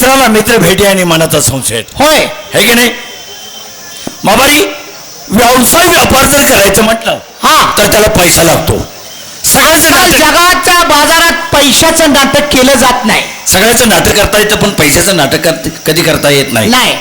मित्राला मित्र भेटे आणि मनाचा संशय. होय. हे की नाही? माबाई व्यवसाय व्यापार जर करायचं म्हटलं हा. तर त्याला पैसा लागतो. सगळ्याचं आजकाल जगाच्या बाजारात पैशाचं नाटक केलं जात नाही. सगळ्याचं नाटक करता येतं पण पैशाचं नाटक करत- कधी करता येत नाही. नाही.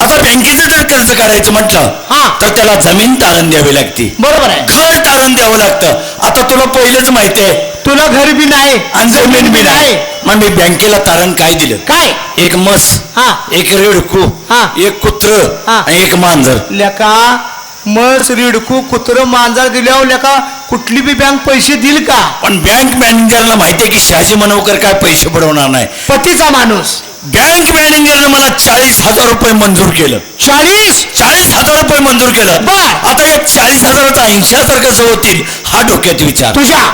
आता बँकेचं जर कर्ज काढायचं म्हटलं हा. तर त्याला जमीन तारण द्यावी लागते. बरोबर आहे. घर तारण द्यावं लागतं. आता तुला पहिलेच माहिती आहे. तुला घर बी नाही आणि जमीन बी नाही. मग मी बँकेला तारण काय दिलं? काय? एक मस हा. एक रेडकू हा. एक कुत्र हा. आणि एक मांजर. लेका मस रिडकू कुत्र मांजर दिल्यावर लेका कुठली बी बँक पैसे देईल का? पण बँक मॅनेजरला माहिती आहे की शहाजी मनवकर काय पैसे बुडवणार नाही. पतीचा माणूस. बँक मॅनेजरनं मला चाळीस हजार रुपये मंजूर केलं. चाळीस? चाळीस हजार रुपये मंजूर केलं. बर. आता या चाळीस हजाराचा कसं होतील हा डोक्यात विचार. तुझ्या?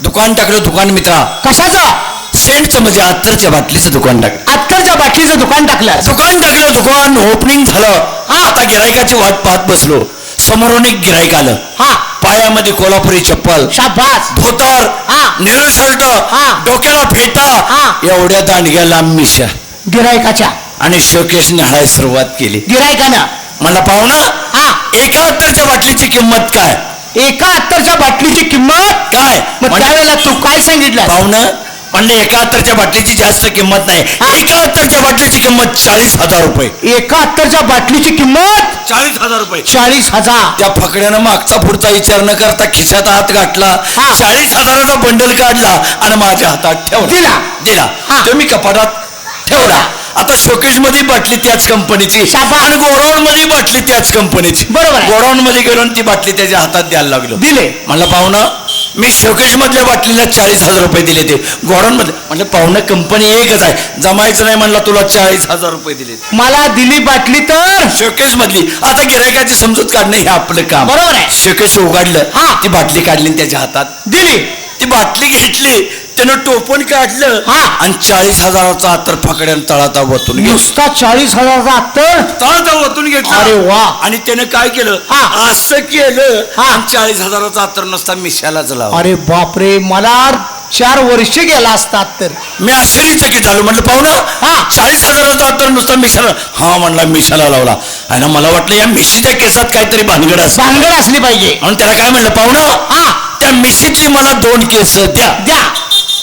दुकान टाकलं दुकान मित्रा. कशाचं? सेंटचं म्हणजे अत्तरच्या बाटलीचं दुकान टाकलं अत्तरच्या बाटलीचं दुकान टाकलं. दुकान टाकलं दुकान ओपनिंग झालं. हा. आता गिरायकाची वाट पाहत बसलो. समोरून एक गिरायक आलं. हा. पायामध्ये कोल्हापुरी चप्पल शाबास. धोतर हा. निळं शर्ट हा. डोक्याला फेटा हा. एवढ्या दांडग्या लांब मिशा. गिरायकाच्या आणि शोकेश न्याहाळायला सुरुवात केली. गिरायकानं मला पाहुणा हा. एका अत्तरच्या बाटलीची किंमत काय? एका अत्तरच्या बाटलीची किंमत? काय? मग म्हणजे त्यावेळेला तू काय सांगितलं पाहुणं म्हणले एका अत्तरच्या बाटलीची जास्त किंमत नाही. एका अत्तरच्या बाटलीची किंमत चाळीस हजार रुपये एका अत्तरच्या बाटलीची किंमत चाळीस हजार रुपये चाळीस हजार त्या फकड्यानं मागचा पुढचा विचार न करता खिशात हात गाठला हा. चाळीस हजाराचा बंडल काढला आणि माझ्या हातात ठेवला दिला. दिला हा. तो मी कपाटात ठेवला आता शोकेशमध्ये बाटली त्याच कंपनीची शाबास. आणि गोडाऊन मध्ये बाटली त्याच कंपनीची बरोबर आहे. गोडाऊन मध्ये गेलो आणि ती बाटली त्याच्या हातात द्यायला लागलो दिले म्हणलं पाहुणं मी शोकेश मधल्या बाटलीला चाळीस हजार रुपये दिले ते. गोडाऊन मध्ये म्हणलं पाहुणं कंपनी एकच आहे. जमायचं नाही म्हणलं तुला चाळीस हजार रुपये दिले मला दिली बाटली तर? शोकेश मधली आता गिरायकाची समजूत काढणं हे आपलं काम. बरोबर आहे. शोकेश उघडलं हा. ती बाटली काढली आणि त्याच्या हातात. दिली. ती बाटली घेतली. त्यानं टोपण काढलं हा. आणि चाळीस हजाराचा अत्तर फकड्यानं तळाचा वतून घेतलं. नुसता चाळीस हजारचा अत्तर? तळाचा वतून घेतला. अरे वा. आणि त्यानं काय केलं? हा. असं केलं हा. आणि चाळीस हजाराचा अत्तर नुसता मिशालाच लावला. अरे बापरे मला चार वर्ष गेला असतात तर मी आश्चर्यचकित झालो म्हटलं पाहुणा हा. चाळीस हजाराचा अत्तर नुसता मिशाला. हा म्हणला मिशाला लावला. आणि मला वाटलं या मिशीच्या केसात काहीतरी भानगड असं भानगड असली पाहिजे. म्हणून त्याला काय म्हणलं पाहुणं हा. त्या मिशीतली मला दोन केस द्या. द्या.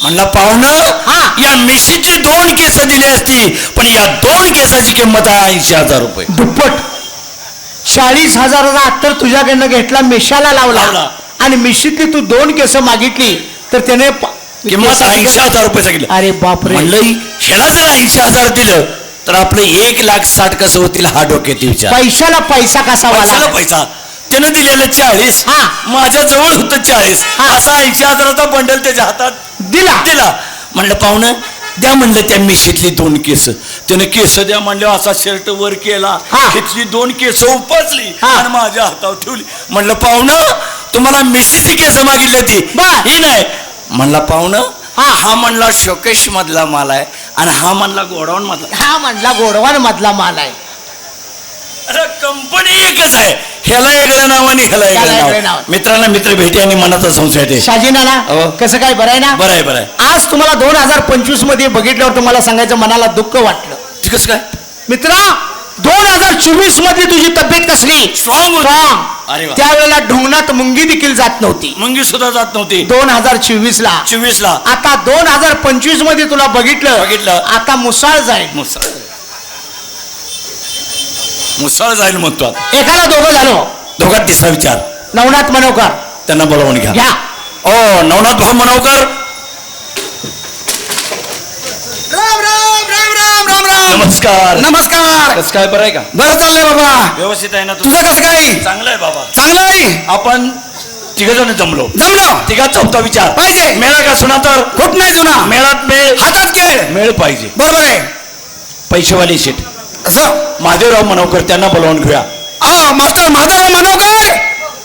म्हणला पाहुणं हा. या मिशीतली दोन केस दिली असती पण या दोन केसाची किंमत आहे ऐंशी हजार रुपये. दुप्पट. चाळीस हजाराचा अत्तर तुझ्याकडनं घेतला मिशाला लावला. लावला. आणि मिशीतली तू दोन केस मागितली तर त्याने किंमत ऐंशी हजार रुपये सांगितलं. अरे बापरे. म्हणलं ह्याला जर ऐंशी हजार दिलं तर आपलं एक लाख साठ कसं होतील हा डोक्यात विचार. पैशाला पैसा कसा पैसा. त्यानं दिलेलं चाळीस हा. माझ्या जवळ होतं चाळीस हा. असा ऐंशी हजाराचा बंडल त्याच्या हातात दिला दिला म्हणलं पाहुणं द्या म्हणलं त्या मिशीतली दोन केस त्यानं केस द्या म्हणलं असा शर्ट वर केला हा. तिथली दोन केस उपसली हा. आणि माझ्या हातावर ठेवली म्हणलं पाहुणं तुम्हाला मिशीची केस मागितली ती बर. ही नाही म्हणला पाहुणं हा. हा म्हणला शोकेश मधला माल आहे आणि हा म्हणला गोडाऊन मधला हा म्हणला गोडवान मधला माल आहे अरे कंपनी एकच आहे. ह्याला वेगळं नाव आणि ह्याला वेगळं वेगळं नाव. नाव. मित्रांना मित्र भेटी आणि मनाचा संशय आहे शाजीनाना अहो. कसं काय? बरं आहे ना? बरं आहे बरं आहे. आज तुम्हाला दोन हजार पंचवीसमध्ये बघितल्यावर तुम्हाला सांगायचं मनाला दुःख वाटलं. ते कसं काय? मित्रा दोन हजार चोवीसमध्ये तुझी तब्येत कसली? स्ट्रॉंग. अरे वा. त्यावेळेला ढोंगणात मुंगी देखील जात नव्हती. मुंगी सुद्धा जात नव्हती. दोन हजार चोवीस ला. चोवीस ला. आता दोन हजार पंचवीसमध्ये तुला बघितलं. बघितलं. आता मुसाळ जाईल. मुसळ. मुसळ जाईल म्हणतो आता. एकाला दोघं झालो. दोघात तिसरा विचार. नवनाथ मनोकर त्यांना बोलावून घ्या. घ्या ओ नवनाथ भाऊ मनवकर राम राम राम राम राम राम. नमस्कार. नमस्कार. कसं काय बरं आहे का? बरं चाललंय बाबा. व्यवस्थित आहे ना तुझं? कसं काय? चांगलं आहे बाबा. चांगलं आहे? आपण तिघ जण जमलो. जमलं? तिघा चौथा विचार. पाहिजे. मेळा का सुना तर? कुठ नाही जुना. मेळात मेळ हातात खेळ. मेळ पाहिजे. बरोबर आहे. पैसेवाली सीट असं महादेवराव मनवकर त्यांना बोलावून घेऊया. हा म्हणू काय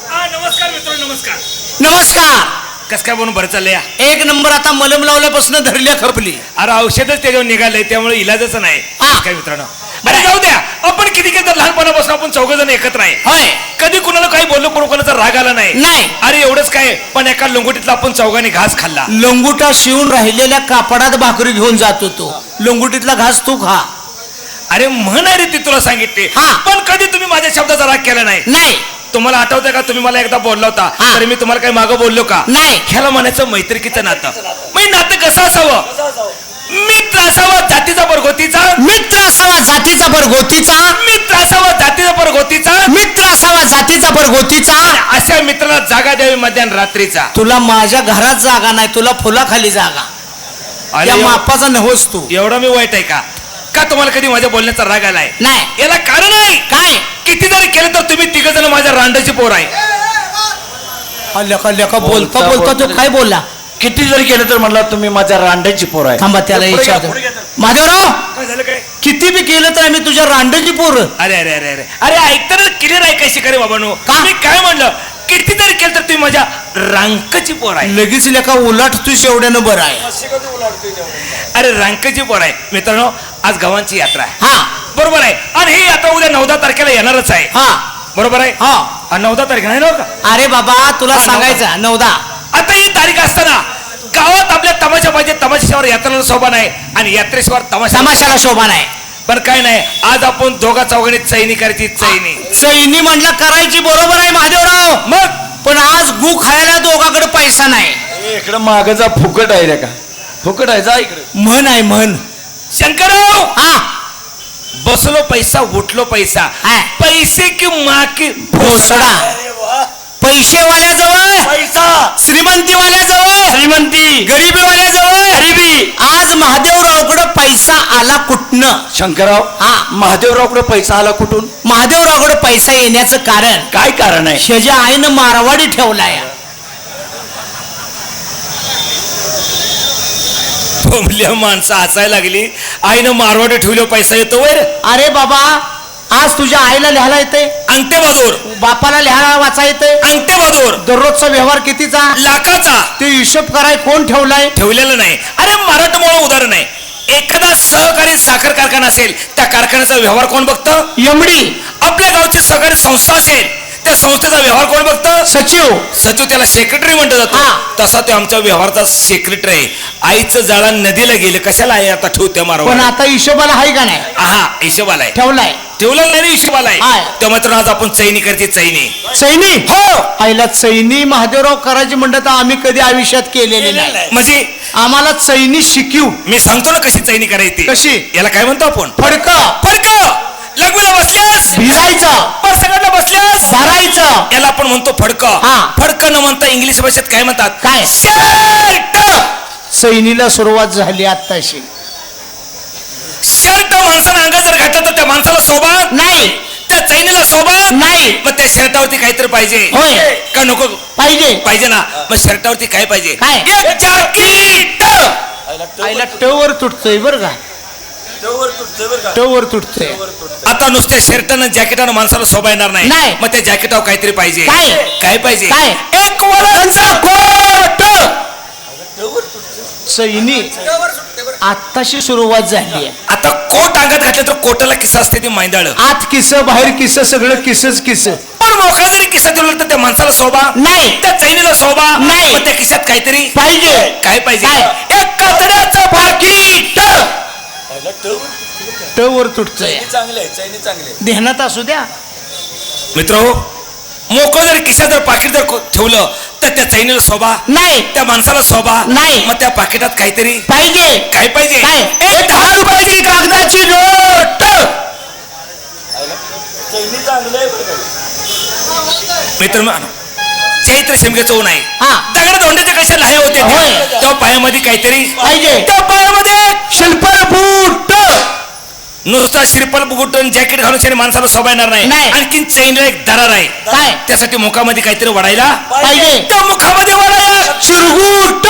हा नमस्कार मित्र नमस्कार. नमस्कार! कस काय म्हणून बरं चाललंय? एक नंबर आता मलम लावल्यापासून धरल्या खपली. अरे औषधच त्याच्यावर निघालंय त्यामुळे इलाजच नाही. हा. काय मित्रांनो? अरे जाऊ द्या. आपण किती किती तर लहानपणापासून आपण चौघ जण एकत्र आहे. होय. कधी कुणाला काही बोललो कोण कोणाचा राग आला नाही. नाही. अरे एवढंच काय? पण एका लंगोटीतला आपण चौघांनी घास खाल्ला. लंगुटा शिवून राहिलेल्या कापडात भाकरी घेऊन जात होतो. लंगुटीतला घास तू खा. अरे म्हण रे ती तुला सांगितले. हा. पण कधी तुम्ही माझ्या शब्दाचा राग केला नाही? नाही. तुम्हाला आठवतंय का तुम्ही मला एकदा बोलला होता? हा. तरी मी तुम्हाला काही मागं बोललो का? नाही. ह्याला म्हणायचं मैत्रिकीचं नातं. म्हणजे नातं कसं असावं? मित्र असावा जातीचा परगोतीचा मित्र असावा जातीचा परगोतीचा मित्र असावा जातीचा परगोतीचा मित्र असावा जातीचा परगोतीचा अशा मित्राला जागा द्यावी मध्यान रात्रीचा. तुला माझ्या घरात जागा नाही तुला फुलाखाली जागा. अरे या मापाचा नव्हस तू. एवढा मी वाईट आहे का? का तुम्हाला कधी माझ्या बोलण्याचा राग आलाय? नाही. याला कारण आहे. काय? किती जरी केलं तर तुम्ही तिघ जण माझ्या रांडाची पोर आहे. लेखा लेखा बोलता बोलता- बोलता तो बोलता- काय बोलला? किती जरी केलं तर म्हणला तुम्ही माझ्या रांड्याची पोर आहे. थांबा त्याला पुढे घ्या, विचारतो पुढे घ्या. महादेवराव! काय झालं काय? किती बी केलं तर आम्ही तुझ्या रांडची पोर. अरे अरे अरे अरे. अरे ऐकताना क्लिअर आहे कशी करे बाबांनो? का? मी काय म्हणलं? किती जरी केलं तर तुम्ही माझ्या रांकाची पोर आहे. लगेच लेखा उलट तू शेवड्यानं बरं आहे. अरे रांकाची पोर आहे. मित्रांनो आज गावांची यात्रा आहे. हा. बरोबर आहे. आणि ही आता उद्या नवदा तारखेला येणारच आहे. हा. बरोबर आहे? हा. आणि नवदा तारीख नाही ना हो का? अरे बाबा तुला हा, सांगायचं नवदा. आता ही तारीख असताना गावात आपल्या तमाशा पाहिजे तमाशावर यात्रेला शोभा नाही आणि यात्रेशिवाय तमाशा तमाशाला शोभा नाही. पण काय नाही. आज आपण दोघा चौघांनी चैनी करायची चैनी. सैनी म्हणलं करायची बरोबर आहे महादेवराव. मग? पण आज गु खायला दोघाकडे पैसा नाही. इकडं मागचा फुकट आहे रे का? फुकट आहे जा इकडे. म्हण आहे म्हण. शंकरराव! हा. बसलो पैसा उठलो पैसा. हा. पैसे की माकी भोसडा. पैसेवाल्याजवळ पैसा. श्रीमंतीवाल्याजवळ श्रीमंती. गरिबीवाल्याजवळ गरिबी. आज महादेवरावकडे पैसा आला कुठनं? शंकरराव हा. महादेवरावकडे पैसा आला कुठून? महादेवरावकडे पैसा येण्याचं कारण? काय कारण आहे? शेजा आईनं मारवाडी ठेवलाय बोंबल्या माणसं हसायला लागली. आईनं मारवाडे ठेवले पैसा येतो वर अरे बाबा आज तुझ्या आईला लिहायला येते अंगठे बाजूर बापाला लिहायला वाचा येते अंगठे बाजूर दररोजचा व्यवहार कितीचा? लाखाचा. ते हिशोब कराय कोण ठेवलाय? ठेवलेलं नाही. अरे मराठमोळं उदाहरण आहे. एखादा सहकारी साखर कारखाना असेल त्या कारखान्याचा व्यवहार कोण बघतं? यमडी आपल्या गावची सहकारी संस्था असेल. त्या संस्थेचा व्यवहार कोण बघतं? सचिव. सचिव त्याला सेक्रेटरी म्हणतो जातो. हा. तसा तो आमच्या व्यवहाराचा सेक्रेटरी आहे. आईचं जाळा नदीला गेलं. कशाला आई आता ठेवते पण मारवा आता हिशोबाला आहे का नाही? हा हिशोबाला आहे. ठेवलाय. ठेवलं नाही हिशोबाला आहे. आहे तेव्हा मात्र आज आपण चैनी करते चैनी सैनी? हो. आईला चैनी महादेवराव करायची म्हणलं तर आम्ही कधी आयुष्यात केलेले नाही. म्हणजे? आम्हाला चैनी शिकीव मी सांगतो ना कशी चैनी करायची. कशी? याला काय म्हणतो आपण? फडक. फडक! लग्नाला बसल्यास? भिजायचं. परसगडला बसल्यास? भरायचं याला आपण म्हणतो फडक. हा. फडक न म्हणता इंग्लिश भाषेत काय म्हणतात? काय? शर्ट! सैनीला सुरुवात झाली आत्ताशी. शर्ट माणसानं अंगात जर घातलं तर त्या माणसाला शोभा नाही. त्या चैनीला शोभा नाही. मग त्या शर्टावरती काहीतरी पाहिजे. होय. का नको? पाहिजे. पाहिजे ना. मग शर्टावरती काय पाहिजे? काय? एक जाकीट आईला टवर तुटतोय बर का. टवर तुटतोय आता नुसत्या शर्टानं जॅकेटानं माणसाला शोभा येणार नाही. नाही. मग त्या जॅकेटावर काहीतरी पाहिजे. काय? काय पाहिजे? काय? एक वरांचा कोट! सैनी आत्ताशी सुरुवात झाली आहे. आता कोट अंगात घातलं तर कोटाला किस्सा असते ते मैंदाळ. आत किस बाहेर किस सगळं किसच किस पण मोकळा जरी किस्सा दिला तर त्या माणसाला शोभा नाही. त्या चैनीला शोभा नाही. मग त्या किशात काहीतरी पाहिजे. काय पाहिजे? काय? एक कातड्याचं पाकिट! टवर तुटतोय. ध्यानात असू द्या. मित्र मोकळं जर खिशात जर पाकिट जर को- ठेवलं तर त्या चैनीला शोभा नाही. त्या माणसाला शोभा नाही. मग त्या पाकिटात काहीतरी पाहिजे. काय पाहिजे? काय? एक दहा रुपयाची कागदाची नोट. मित्र चैत्र शिमग्याचं ऊन आहे. हा. दगड धोंड्याचे कशा लहाय होते. तेव्हा पायामध्ये काहीतरी पाहिजे. त्या पायामध्ये शिल्पल बूट. नुसता श्रीपल बुगुटून जॅकेट घालून शरी माणसाला शोभा येणार नाही. आणखीन चैनला एक दरार आहे. काय? त्यासाठी मुखामध्ये काहीतरी वडायला पाहिजे. त्या मुखामध्ये वडायला चिरगुट.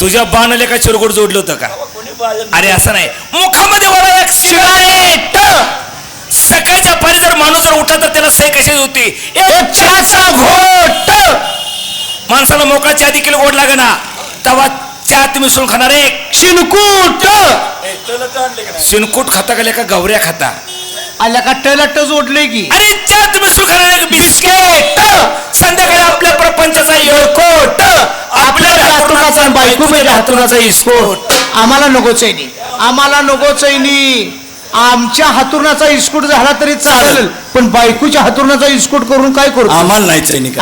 तुझ्या बाणाले का चिरगुट जोडलं होतं का? अरे असं नाही. मुखामध्ये वडायला एक सकाळच्या पारी जर माणूस जर उठला तर त्याला सही कशी होती? एक चहाचा घोट! माणसाला मोकळा चहा देखील गोड लागना तेव्हा चात मिसळून खाणार एक. शिनकूट! सिनकूट खाता का का गवऱ्या खाता? आल्या का टलट जोडले की? अरे चात मिसळून खाणार एक बिस्किट. संध्याकाळी आपल्या प्रपंचाचा योकोट आपल्या हातुनाचा बायको मेल्या हातुनाचा इस्कोट. आम्हाला नको चैनी आम्हाला नको चैनी आमच्या हातुरणाचा इस्कोट झाला तरी चालेल पण बायकोच्या हातुरणाचा इस्कोट करून काय करू? आम्हाला नाही सैनिक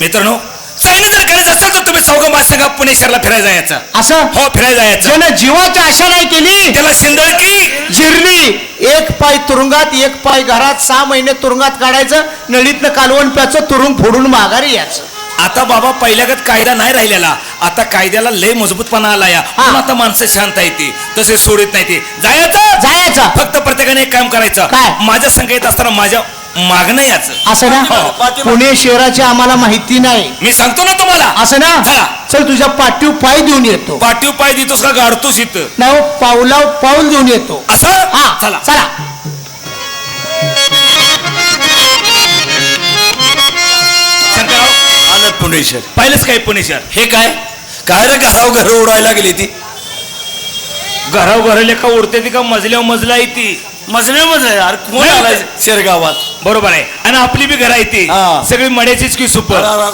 मित्रांनो चायना जर करायचं असेल तर तुम्ही चौघं सांगा पुणे शहरला फिरायला जायचं. असं? हो फिरायला जायचं. ज्यानं जीवाची आशा नाही केली त्याला शिंदळकी जिरली. एक पाय तुरुंगात एक पाय घरात सहा महिने तुरुंगात काढायचं नळीतनं कालवण प्याचं तुरुंग फोडून माघारी यायचं. आता बाबा पहिल्यागत कायदा नाही राहिलेला. आता कायद्याला लय मजबूतपणा आला या पण आता माणसं शांत आहे ती. तसे सोडित नाही ती. जायचं? जायचं. फक्त प्रत्येकाने एक काम करायचं. काय? माझ्या संघ येत असताना माझ्या मागणं याचं. असं ना? हो. पुणे शहराची आम्हाला माहिती नाही. मी सांगतो ना तुम्हाला. असं ना? चला. चल तुझ्या पाठीव पाय देऊन येतो. पाठीव पाय देतोस का गाडतोस इथं. नाही हो, पावला पाऊल देऊन येतो. असं? हा चला. चला. आलं पुणेश्वर. पाहिलंच काय पुणे शहर हे काय? काय रे घराव घर उडायला गेली ती? घराव घराले का उडते ती का मजल्यावर मजला आहे ती? मजल्यामध्ये यार कोण. आलाय शेरगावात? बरोबर आहे. आणि आपली बी घर आहे ती. हा. सगळी मड्याचीच की सुपर. अरे, अरे,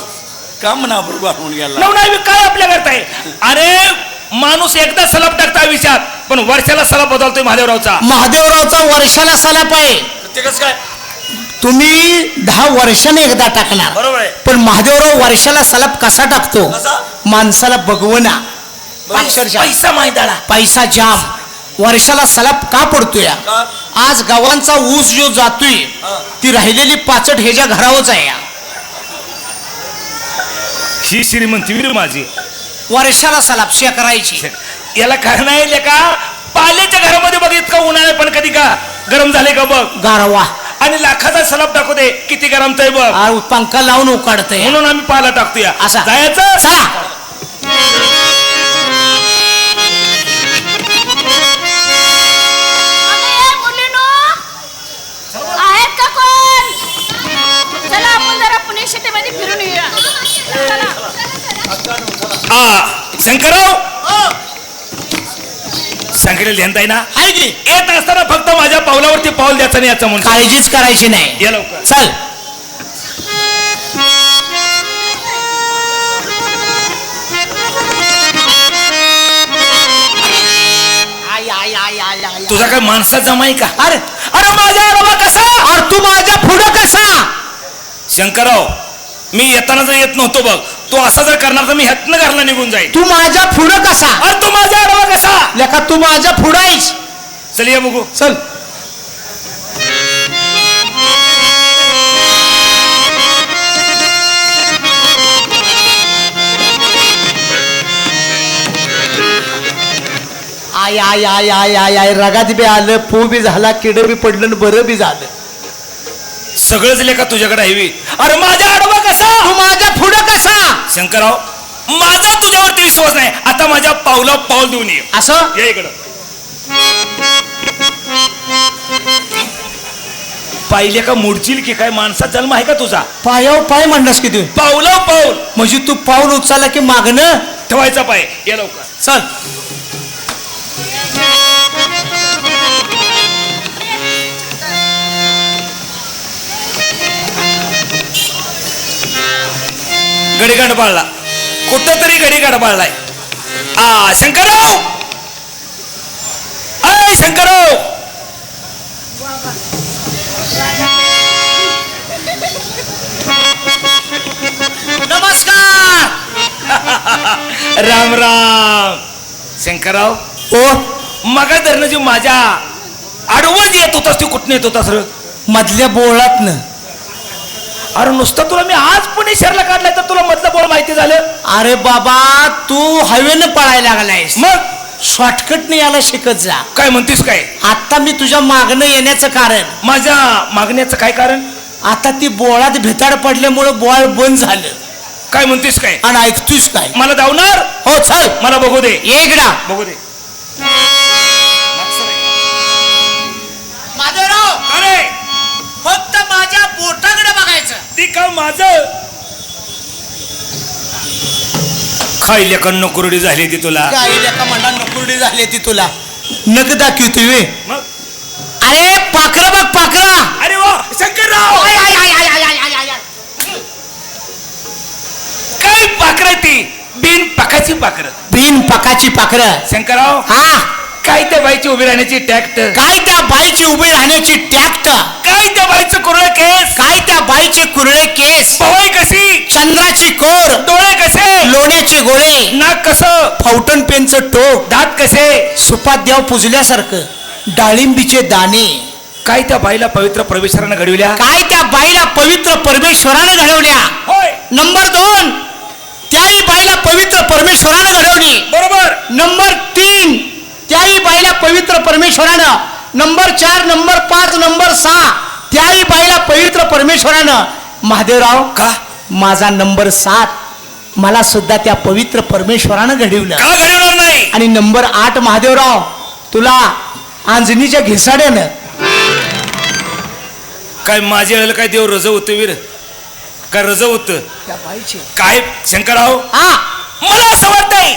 का म्हणा आपण वाढवून गेला नाही काय आपल्या करत आहे? अरे माणूस एकदा सलाब टाकता आयुष्यात पण वर्षाला सलाब बदलतोय महादेवरावचा. महादेवरावचा वर्षाला सलाप आहे. ते कसं काय? तुम्ही दहा वर्षाने एकदा टाकणार. बरोबर आहे. पण महादेवराव वर्षाला सलाप कसा टाकतो? कसा? माणसाला बघवना. अक्षरशः. पैसा जाम. वर्षाला सलाप का पडतोय? का? आज गावांचा ऊस जो जातोय हा. ती राहिलेली पाचट ह्याच्या घरावच आहे. ही श्रीमंती वीर माझी. वर्षाला सलाप शेकरायची. याला काय नाही का पाल्याच्या घरामध्ये बघ इतका उन्हाळा पण कधी का गरम झाले का बघ? गारवा. आणि लाखाचा सलाब टाकू दे. किती गरम बघ. पंखा लावून उकाडतय. म्हणून आम्ही पाला टाकतोय. असा. जायचं? सांगितलं ध्यान आहे ना आहे की? येत असताना फक्त माझ्या पावलावरती पाऊल द्यायचं नाही याचं म्हणून. काळजीच करायची नाही. या लवकर. चल. आय, आय, आय, आय, आय. तुझा काय माणसात जमाई का? अरे अरे माझ्या बाबा कसा? अरे तू माझ्या पुढं कसा? शंकरराव मी येताना जर येत नव्हतो बघ. तो असा जर करणार तर मी ह्यातनं घरला निघून जाईल तू माझ्या पुढं कसा? अरे तू माझ्या आडवा कसा? लेका तू माझ्या पुढं आहेस. चल ये बघू चल. आय आय आय आय आय आय रगात बी आलं पू बी झाला किड बी पडलं आणि बरं बी झालं. सगळंच लेखा तुझ्याकडे हवी अरे माझ्या आडवा कसा? तू माझ्या पुढं कसा? शंकरराव माझा तुझ्यावरती विश्वास नाही. आता माझ्या पावला पाऊल देऊन ये. असं? या इकडं. पाहिले का मोडशील की काय माणसात जन्म आहे का तुझा? पायाव पाय म्हणलास की तू? पावला पाऊल. म्हणजे तू पाऊल उचलला की मागणं? ठेवायचा पाय. या लवकर. चल. गडी गडबाळला कुठं तरी गडी गडबाळलाय आ शंकरराव! अय शंकरराव! नमस्कार! राम राम! शंकरराव ओ मगा धरणं जी माझ्या आडवं येत होतास तू कुठं येत होतास र? मधल्या बोळातनं. अरे नुसतं तुला मी आज पुणे शहरला काढलाय तर तुला मधलं बोल माहिती झालं? अरे बाबा तू हवेनं पळायला लागलायस. मग? शॉर्टकटने याला शिकत जा. काय म्हणतीस काय? आता मी तुझ्या मागणं येण्याचं कारण. माझ्या मागण्याचं काय कारण? आता ती बोळात भेताड पडल्यामुळं बोळ बंद झालं. काय म्हणतीस काय? आणि ऐकतोस काय? मला धावणार? हो चल. मला बघू दे. ये इकडं बघू दे. माधवराव! अरे! फक्त माझ्या बोटाकडे बघायचं. ती का माझं? हाय लेखन नकुरडी झाली ती तुला? काय एका मंडा नकुरडी झाली ती तुला. नक दाखवतोय वे. मग? अरे पाखरा बघ पाखरा अरे वा शंकरराव! आय, आय, आय, आय, आय, आय, आय, आय, आय. काय पाखर ती? बिन पाखाची पाखर बिन पकाची पाखर शंकरराव? हा. काय त्या बाईची उभी राहण्याची टॅक्ट काय त्या बाईची उभी राहण्याची टॅक्ट काय त्या बाईचं कुरळ केस? काय त्या बाईचे कुरळे केस? पवई कशी? चंद्राची कोर? डोळे कसे? लोण्याचे गोळे? नाक कसं? फाउंटन पेनचं टोक? दात कसे? सुपात देव पुजल्यासारखं. डाळिंबीचे दाणे. काय त्या बाईला पवित्र प्रवेशानं घडविल्या? काय त्या बाईला पवित्र परमेश्वरानं घडवल्या? होय. नंबर दोन त्याही बाईला पवित्र परमेश्वरानं घडवली. बरोबर. नंबर तीन त्याही बाईला पवित्र परमेश्वरानं. नंबर चार नंबर पाच नंबर सहा त्याही बाईला पवित्र परमेश्वरानं. महादेवराव का? माझा नंबर सात मला सुद्धा त्या पवित्र परमेश्वरानं घडवलं. का घडवणार नाही? आणि नंबर आठ महादेवराव तुला आंजणीच्या घिसाड्यानं. काय माझ्या वेळेला काय देव रज होतं वीर? काय रज होतं? त्या बाईचे. काय शंकरराव? हा. मला असं वाटतंय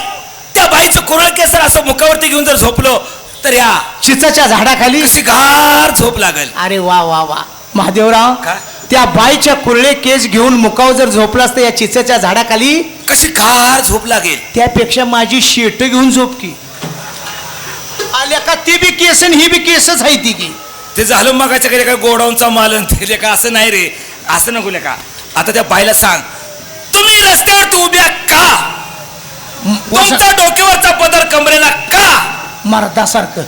त्या बाईचं कुरळ केसर असं मुखावरती घेऊन जर झोपलो तर या चिचाच्या झाडाखाली कशी गार झोप लागल. अरे वा वा वा. महादेवराव का? त्या बाईच्या कुरळे केस घेऊन मुकाव जर झोपला असतं या चिचाच्या झाडाखाली कशी गार झोप लागेल. त्यापेक्षा माझी शेट घेऊन झोप की. आल्या का ती बी केस आणि ही बी केसच आहे ती की. ते झालं मगाच्या कडे काय गोडाऊनचा माल आणि ते का असं नाही रे. असं नको का आता त्या बाईला सांग तुम्ही रस्त्यावर तू उभ्या का? तुमचा डोक्यावरचा पदर कमरेला का? मर्दासारखं.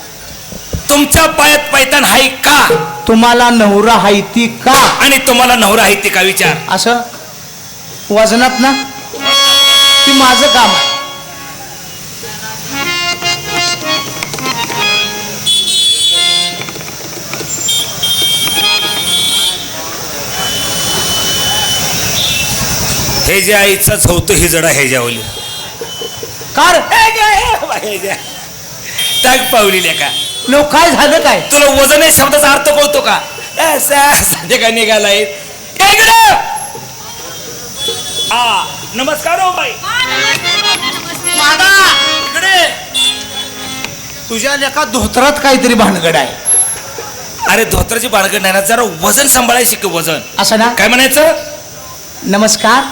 तुमच्या पायात पैतान हाय का? तुम्हाला नवरा हाय ती का? आणि तुम्हाला नवरा आहे ते का विचार? असं? वजनात ना? ती माझं काम आहे. हे जे आईचाच होतं हे जडा हे ज्यावली कार. टाक पावली का नो काय झालं काय? तुला वजन आहे शब्दाचा अर्थ कळतो का? सध्या काय निघालाय हा? नमस्कार हो बाई. इकडे. तुझ्या लेखा धोत्रात काहीतरी भानगड आहे. अरे धोत्राची बाळगड नाही ना जरा वजन सांभाळायला शिक वजन? असं ना? काय म्हणायचं? नमस्कार.